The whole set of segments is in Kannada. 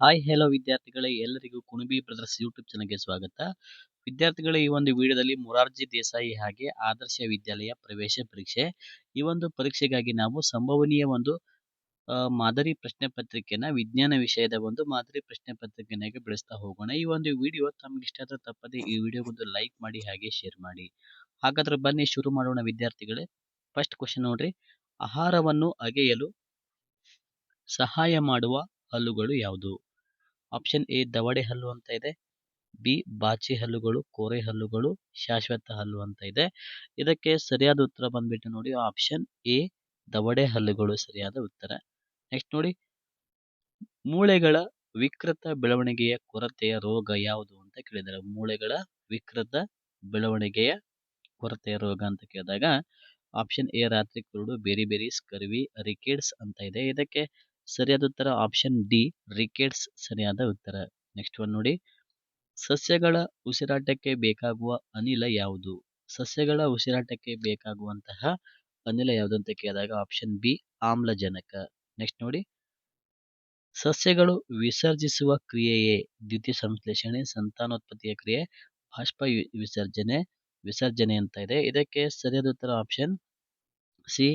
ಹಾಯ್ ಹೆಲೋ ವಿದ್ಯಾರ್ಥಿಗಳೇ, ಎಲ್ಲರಿಗೂ ಕುಣಬಿ ಬ್ರದರ್ಸ್ ಯೂಟ್ಯೂಬ್ ಚಾನಲ್ಗೆ ಸ್ವಾಗತ. ವಿದ್ಯಾರ್ಥಿಗಳೇ, ಈ ಒಂದು ವಿಡಿಯೋದಲ್ಲಿ ಮೊರಾರ್ಜಿ ದೇಸಾಯಿ ಹಾಗೆ ಆದರ್ಶ ವಿದ್ಯಾಲಯ ಪ್ರವೇಶ ಪರೀಕ್ಷೆ. ಈ ಒಂದು ಪರೀಕ್ಷೆಗಾಗಿ ನಾವು ಸಂಭವನೀಯ ಒಂದು ಮಾದರಿ ಪ್ರಶ್ನೆ ಪತ್ರಿಕೆನ, ವಿಜ್ಞಾನ ವಿಷಯದ ಒಂದು ಮಾದರಿ ಪ್ರಶ್ನೆ ಪತ್ರಿಕೆನಾಗಿ ಬೆಳೆಸ್ತಾ ಹೋಗೋಣ. ಈ ಒಂದು ವಿಡಿಯೋ ತಮ್ಗೆ ಇಷ್ಟ ಆದ್ರೆ ತಪ್ಪದೆ ಈ ವಿಡಿಯೋಗೊಂದು ಲೈಕ್ ಮಾಡಿ, ಹಾಗೆ ಶೇರ್ ಮಾಡಿ. ಹಾಗಾದ್ರೆ ಬನ್ನಿ ಶುರು ಮಾಡೋಣ ವಿದ್ಯಾರ್ಥಿಗಳೇ. ಫಸ್ಟ್ ಕ್ವಶನ್ ನೋಡ್ರಿ. ಆಹಾರವನ್ನು ಅಗೆಯಲು ಸಹಾಯ ಮಾಡುವ ಹಲ್ಲುಗಳು ಯಾವುದು? ಆಪ್ಷನ್ ಎ ದವಡೆ ಹಲ್ಲು ಅಂತ ಇದೆ. ಬಿ ಬಾಚಿ ಹಲ್ಲುಗಳು, ಕೋರೆ ಹಲ್ಲುಗಳು, ಶಾಶ್ವತ ಹಲ್ಲು ಅಂತ ಇದೆ. ಇದಕ್ಕೆ ಸರಿಯಾದ ಉತ್ತರ ಬಂದ್ಬಿಟ್ಟು ನೋಡಿ ಆಪ್ಷನ್ ಎ ದವಡೆ ಹಲ್ಲುಗಳು ಸರಿಯಾದ ಉತ್ತರ. ನೆಕ್ಸ್ಟ್ ನೋಡಿ, ಮೂಳೆಗಳ ವಿಕೃತ ಬೆಳವಣಿಗೆಯ ಕೊರತೆಯ ರೋಗ ಯಾವುದು ಅಂತ ಕೇಳಿದ್ದಾರೆ. ಮೂಳೆಗಳ ವಿಕೃತ ಬೆಳವಣಿಗೆಯ ಕೊರತೆಯ ರೋಗ ಅಂತ ಕೇಳಿದಾಗ ಆಪ್ಷನ್ ಎ ರಾತ್ರಿ ಕುರುಡು, ಬೇರಿ ಬೇರಿ ಸ್ಕರ್ವಿ ರಿಕೇಡ್ಸ್ ಅಂತ ಇದೆ. ಇದಕ್ಕೆ ಸರಿಯಾದ ಉತ್ತರ ಆಪ್ಷನ್ ಡಿ ರಿಕೆಟ್ಸ್ ಸರಿಯಾದ ಉತ್ತರ. ನೆಕ್ಸ್ಟ್ ಒನ್ ನೋಡಿ. ಸಸ್ಯಗಳ ಉಸಿರಾಟಕ್ಕೆ ಬೇಕಾಗುವ ಅನಿಲ ಯಾವುದು? ಸಸ್ಯಗಳ ಉಸಿರಾಟಕ್ಕೆ ಬೇಕಾಗುವಂತಹ ಅನಿಲ ಯಾವುದು ಅಂತ ಕೇಳಿದಾಗ ಆಪ್ಷನ್ ಬಿ ಆಮ್ಲಜನಕ. ನೆಕ್ಸ್ಟ್ ನೋಡಿ. ಸಸ್ಯಗಳು ವಿಸರ್ಜಿಸುವ ಕ್ರಿಯೆಯೇ? ದ್ವಿತೀಯ ಸಂಶ್ಲೇಷಣೆ, ಸಂತಾನೋತ್ಪತ್ತಿಯ ಕ್ರಿಯೆ, ಬಾಷ್ಪ ವಿಸರ್ಜನೆ ವಿಸರ್ಜನೆ ಅಂತ ಇದೆ. ಇದಕ್ಕೆ ಸರಿಯಾದ ಉತ್ತರ ಆಪ್ಷನ್ ಸಿ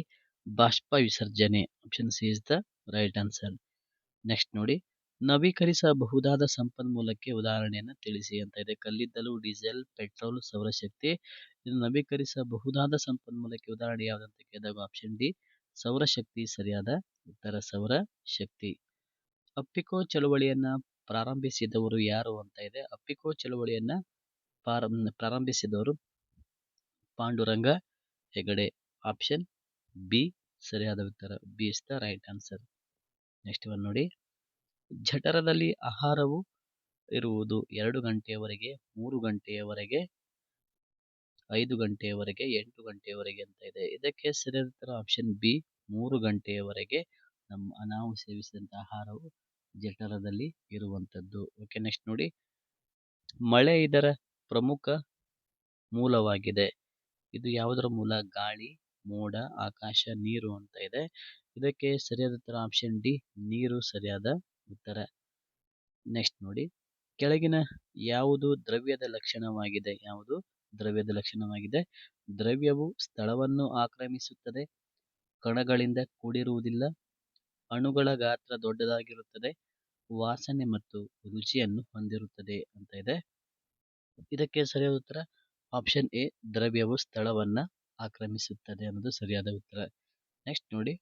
ಬಾಷ್ಪ ವಿಸರ್ಜನೆ. Option C is the right answer. Next ನೋಡಿ. ನವೀಕರಿಸಬಹುದಾದ ಸಂಪನ್ಮೂಲಕ್ಕೆ ಉದಾಹರಣೆಯನ್ನು ತಿಳಿಸಿ ಅಂತ ಇದೆ. ಕಲ್ಲಿದ್ದಲು, ಡೀಸೆಲ್, ಪೆಟ್ರೋಲ್ ಸೌರಶಕ್ತಿ ಇದು ನವೀಕರಿಸಬಹುದಾದ ಸಂಪನ್ಮೂಲಕ್ಕೆ ಉದಾಹರಣೆ ಯಾವುದಂತ ಕೇಳಿದಾಗ ಆಪ್ಷನ್ ಡಿ ಸೌರಶಕ್ತಿ ಸರಿಯಾದ, ಉತ್ತರ ಸೌರ ಶಕ್ತಿ. ಅಪ್ಪಿಕೋ ಚಳುವಳಿಯನ್ನ ಪ್ರಾರಂಭಿಸಿದವರು ಯಾರು ಅಂತ ಇದೆ. ಅಪ್ಪಿಕೋ ಚಳುವಳಿಯನ್ನ ಪ್ರಾರಂ- ಪ್ರಾರಂಭಿಸಿದವರು ಪಾಂಡುರಂಗ ಹೆಗಡೆ. ಆಪ್ಷನ್ ಬಿ ಸರಿಯಾದ ಉತ್ತರ, B is the right answer next one ನೋಡಿ. ಜಠರದಲ್ಲಿ ಆಹಾರವು ಇರುವುದು ಎರಡು ಗಂಟೆಯವರೆಗೆ, ಮೂರು ಗಂಟೆಯವರೆಗೆ, ಐದು ಗಂಟೆಯವರೆಗೆ, ಎಂಟು ಗಂಟೆಯವರೆಗೆ ಅಂತ ಇದೆ. ಇದಕ್ಕೆ ಸರಿಯಾದ ಆಪ್ಷನ್ ಬಿ ಮೂರು ಗಂಟೆಯವರೆಗೆ ನಮ್ಮ ನಾವು ಸೇವಿಸಿದಂಥ ಆಹಾರವು ಜಠರದಲ್ಲಿ ಇರುವಂಥದ್ದು ಓಕೆ ನೆಕ್ಸ್ಟ್ ನೋಡಿ. ಮಳೆ ಇದರ ಪ್ರಮುಖ ಮೂಲವಾಗಿದೆ. ಇದು ಯಾವುದರ ಮೂಲ? ಗಾಳಿ, ಮೋಡ, ಆಕಾಶ, ನೀರು ಅಂತ ಇದೆ. ಇದಕ್ಕೆ ಸರಿಯಾದ ಉತ್ತರ ಆಪ್ಷನ್ ಡಿ, ನೀರು ಸರಿಯಾದ ಉತ್ತರ. ನೆಕ್ಸ್ಟ್ ನೋಡಿ, ಕೆಳಗಿನ ಯಾವುದು ದ್ರವ್ಯದ ಲಕ್ಷಣವಾಗಿದೆ? ಯಾವುದು ದ್ರವ್ಯದ ಲಕ್ಷಣವಾಗಿದೆ? ದ್ರವ್ಯವು ಸ್ಥಳವನ್ನು ಆಕ್ರಮಿಸುತ್ತದೆ, ಕಣಗಳಿಂದ ಕೂಡಿರುವುದಿಲ್ಲ, ಅಣುಗಳ ಗಾತ್ರ ದೊಡ್ಡದಾಗಿರುತ್ತದೆ, ವಾಸನೆ ಮತ್ತು ರುಚಿಯನ್ನು ಹೊಂದಿರುತ್ತದೆ ಅಂತ ಇದೆ. ಇದಕ್ಕೆ ಸರಿಯಾದ ಉತ್ತರ ಆಪ್ಷನ್ ಎ, ದ್ರವ್ಯವು ಸ್ಥಳವನ್ನು ಆಕ್ರಮಿಸುತ್ತದೆ ಅನ್ನೋದು ಸರಿಯಾದ ಉತ್ತರ. ನೆಕ್ಸ್ಟ್ ನೋಡಿ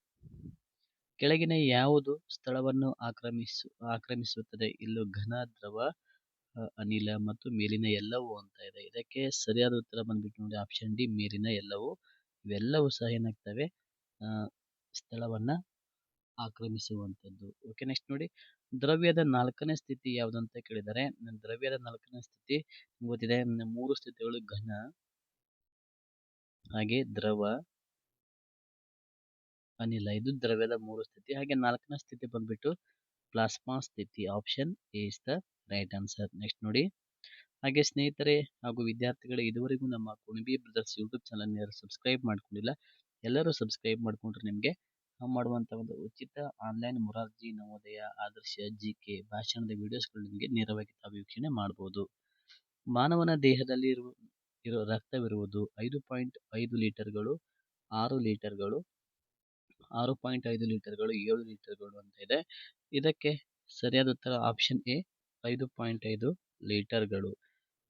ಕೆಳಗಿನ ಯಾವುದು ಸ್ಥಳವನ್ನು ಆಕ್ರಮಿಸು, ಆಕ್ರಮಿಸುತ್ತದೆ? ಇಲ್ಲೂ ಘನ, ದ್ರವ ಅನಿಲ ಮತ್ತು ಮೇಲಿನ ಎಲ್ಲವೂ ಅಂತ ಇದೆ. ಇದಕ್ಕೆ ಸರಿಯಾದ ಉತ್ತರ ಬಂದ್ಬಿಟ್ಟು ನೋಡಿ ಆಪ್ಷನ್ ಡಿ ಮೇಲಿನ ಎಲ್ಲವೂ. ಇವೆಲ್ಲವೂ ಸಹ ಏನಾಗ್ತವೆ? ಸ್ಥಳವನ್ನ ಆಕ್ರಮಿಸುವಂಥದ್ದು. ಓಕೆ ನೆಕ್ಸ್ಟ್ ನೋಡಿ. ದ್ರವ್ಯದ ನಾಲ್ಕನೇ ಸ್ಥಿತಿ ಯಾವುದು ಅಂತ ಕೇಳಿದರೆ, ದ್ರವ್ಯದ ನಾಲ್ಕನೇ ಸ್ಥಿತಿ ಗೊತ್ತಿದೆ. ಮೂರು ಸ್ಥಿತಿಗಳು ಘನ, ಹಾಗೆ ದ್ರವ ಅನಿಲ. ಇದು ದ್ರವ್ಯದ ಮೂರು ಸ್ಥಿತಿ. ಹಾಗೆ ನಾಲ್ಕನೇ ಸ್ಥಿತಿ ಬಂದ್ಬಿಟ್ಟು ಪ್ಲಾಸ್ಮಾ ಸ್ಥಿತಿ. Option A is the right answer. Next ನೋಡಿ. ಹಾಗೆ ಸ್ನೇಹಿತರೆ ಹಾಗೂ ವಿದ್ಯಾರ್ಥಿಗಳೇ, ಇದುವರೆಗೂ ನಮ್ಮ ಕುಣಿಬಿ ಬ್ರದರ್ಸ್ ಯೂಟ್ಯೂಬ್ ಚಾನಲ್ ಯಾರು ಸಬ್ಸ್ಕ್ರೈಬ್ ಮಾಡ್ಕೊಂಡಿಲ್ಲ, ಎಲ್ಲರೂ ಸಬ್ಸ್ಕ್ರೈಬ್ ಮಾಡ್ಕೊಂಡ್ರೆ ನಿಮಗೆ ನಾವು ಮಾಡುವಂಥ ಒಂದು ಉಚಿತ online Morarji Navodaya Adarsh G K ಭಾಷಣದ ವೀಡಿಯೋಸ್ಗಳು ನಿಮಗೆ ನೇರವಾಗಿ ತಾವು ವೀಕ್ಷಣೆ ಮಾಡ್ಬೋದು. ಮಾನವನ ದೇಹದಲ್ಲಿ ಇರುವ, ಇರೋ ರಕ್ತವಿರುವುದು ಐದು ಪಾಯಿಂಟ್ ಐದು ಲೀಟರ್ಗಳು, ಆರು ಲೀಟರ್ಗಳು ಆರು ಪಾಯಿಂಟ್ ಐದು ಲೀಟರ್ಗಳು, ಏಳು ಲೀಟರ್ಗಳು ಅಂತ ಇದೆ. ಇದಕ್ಕೆ ಸರಿಯಾದ ಉತ್ತರ ಆಪ್ಷನ್ ಎ, ಐದು ಪಾಯಿಂಟ್ ಐದು ಲೀಟರ್ಗಳು.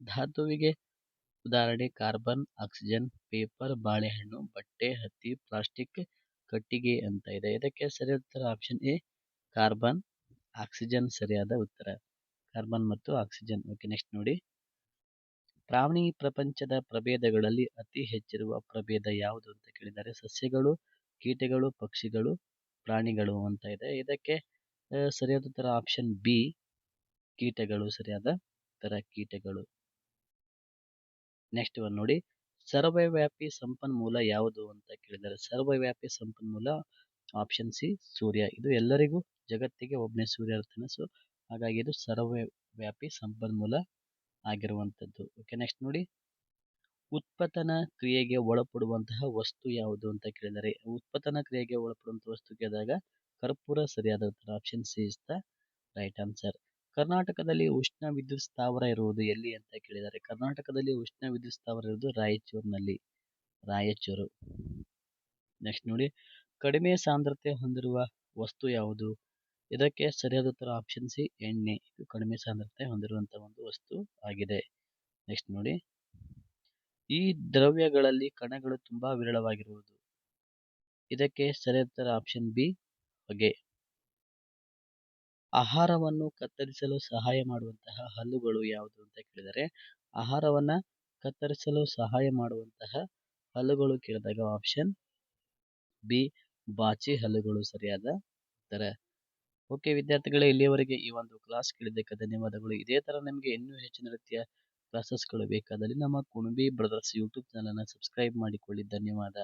ಧಾತುವಿಗೆ ಉದಾಹರಣೆ, ಕಾರ್ಬನ್, ಆಕ್ಸಿಜನ್, ಪೇಪರ್, ಬಾಳೆಹಣ್ಣು, ಬಟ್ಟೆ, ಹತ್ತಿ, ಪ್ಲಾಸ್ಟಿಕ್ ಕಟ್ಟಿಗೆ ಅಂತ ಇದೆ. ಇದಕ್ಕೆ ಸರಿಯಾದ ಉತ್ತರ ಆಪ್ಷನ್ ಎ, ಕಾರ್ಬನ್, ಆಕ್ಸಿಜನ್ ಸರಿಯಾದ ಉತ್ತರ. ಕಾರ್ಬನ್ ಮತ್ತು ಆಕ್ಸಿಜನ್. ಓಕೆ, ನೆಕ್ಸ್ಟ್ ನೋಡಿ. ಪ್ರಾಣಿ ಪ್ರಪಂಚದ ಪ್ರಭೇದಗಳಲ್ಲಿ ಅತಿ ಹೆಚ್ಚಿರುವ ಪ್ರಭೇದ ಯಾವುದು ಅಂತ ಕೇಳಿದ್ದಾರೆ ಸಸ್ಯಗಳು ಕೀಟಗಳು, ಪಕ್ಷಿಗಳು, ಪ್ರಾಣಿಗಳು ಅಂತ ಇದೆ. ಇದಕ್ಕೆ ಸರಿಯಾದ ಉತ್ತರ ಆಪ್ಷನ್ ಬಿ ಕೀಟಗಳು, ಸರಿಯಾದ ಉತ್ತರ ಕೀಟಗಳು. ನೆಕ್ಸ್ಟ್ ಒಂದು ನೋಡಿ. ಸರ್ವವ್ಯಾಪಿ ಸಂಪನ್ಮೂಲ ಯಾವುದು ಅಂತ ಕೇಳಿದ್ದಾರೆ ಸರ್ವವ್ಯಾಪಿ ಸಂಪನ್ಮೂಲ ಆಪ್ಷನ್ ಸಿ ಸೂರ್ಯ. ಇದು ಎಲ್ಲರಿಗೂ, ಜಗತ್ತಿಗೆ ಒಬ್ಬನೇ ಸೂರ್ಯ ಇರ್ತಾನೆ ಸೊ ಹಾಗಾಗಿ ಇದು ಸರ್ವವ್ಯಾಪಿ ಸಂಪನ್ಮೂಲ ಆಗಿರುವಂಥದ್ದು. ಓಕೆ ನೆಕ್ಸ್ಟ್ ನೋಡಿ. ಉತ್ಪತನ ಕ್ರಿಯೆಗೆ ಒಳಪಡುವಂತಹ ವಸ್ತು ಯಾವುದು ಅಂತ ಕೇಳಿದರೆ, ಉತ್ಪತನ ಕ್ರಿಯೆಗೆ ಒಳಪಡುವಂತಹ ವಸ್ತು ಕೇಳಿದಾಗ ಕರ್ಪೂರ ಸರಿಯಾದ ಉತ್ತರ option C is the right answer ಕರ್ನಾಟಕದಲ್ಲಿ ಉಷ್ಣ ವಿದ್ಯುತ್ ಸ್ಥಾವರ ಇರುವುದು ಎಲ್ಲಿ ಅಂತ ಕೇಳಿದರೆ, ಕರ್ನಾಟಕದಲ್ಲಿ ಉಷ್ಣ ವಿದ್ಯುತ್ ಸ್ಥಾವರ ಇರುವುದು ರಾಯಚೂರಿನಲ್ಲಿ. ರಾಯಚೂರು. ನೆಕ್ಸ್ಟ್ ನೋಡಿ, ಕಡಿಮೆ ಸಾಂದ್ರತೆ ಹೊಂದಿರುವ ವಸ್ತು ಯಾವುದು? ಇದಕ್ಕೆ ಸರಿಯಾದ ಉತ್ತರ ಆಪ್ಷನ್ ಸಿ ಎಣ್ಣೆ. ಇದು ಕಡಿಮೆ ಸಾಂದ್ರತೆ ಹೊಂದಿರುವಂತಹ ಒಂದು ವಸ್ತು ಆಗಿದೆ. ನೆಕ್ಸ್ಟ್ ನೋಡಿ ಈ ದ್ರವ್ಯಗಳಲ್ಲಿ ಕಣಗಳು ತುಂಬಾ ವಿರಳವಾಗಿರುವುದು. ಇದಕ್ಕೆ ಸರಿಯಾದ ಆಪ್ಷನ್ ಬಿ ಹೊಗೆ. ಆಹಾರವನ್ನು ಕತ್ತರಿಸಲು ಸಹಾಯ ಮಾಡುವಂತಹ ಹಲ್ಲುಗಳು ಯಾವುದು ಅಂತ ಕೇಳಿದರೆ, ಆಹಾರವನ್ನ ಕತ್ತರಿಸಲು ಸಹಾಯ ಮಾಡುವಂತಹ ಹಲ್ಲುಗಳು ಕೇಳಿದಾಗ ಆಪ್ಷನ್ ಬಿ ಬಾಚಿ ಹಲ್ಲುಗಳು ಸರಿಯಾದ ಉತ್ತರ. ಓಕೆ ವಿದ್ಯಾರ್ಥಿಗಳೇ, ಇಲ್ಲಿಯವರೆಗೆ ಈ ಒಂದು ಕ್ಲಾಸ್ ಕೇಳಿದ್ದಕ್ಕೆ ಧನ್ಯವಾದಗಳು. ಇದೇ ತರ ನಿಮಗೆ ಇನ್ನೂ ಹೆಚ್ಚಿನ ರೀತಿಯ ಕ್ಲಾಸಸ್ಗಳು ಬೇಕಾದಲ್ಲಿ ನಮ್ಮ ಕುಣಬಿ ಬ್ರದರ್ಸ್ ಯೂಟ್ಯೂಬ್ ಚಾನಲ್ನ ಸಬ್ಸ್ಕ್ರೈಬ್ ಮಾಡಿಕೊಳ್ಳಿ. ಧನ್ಯವಾದ.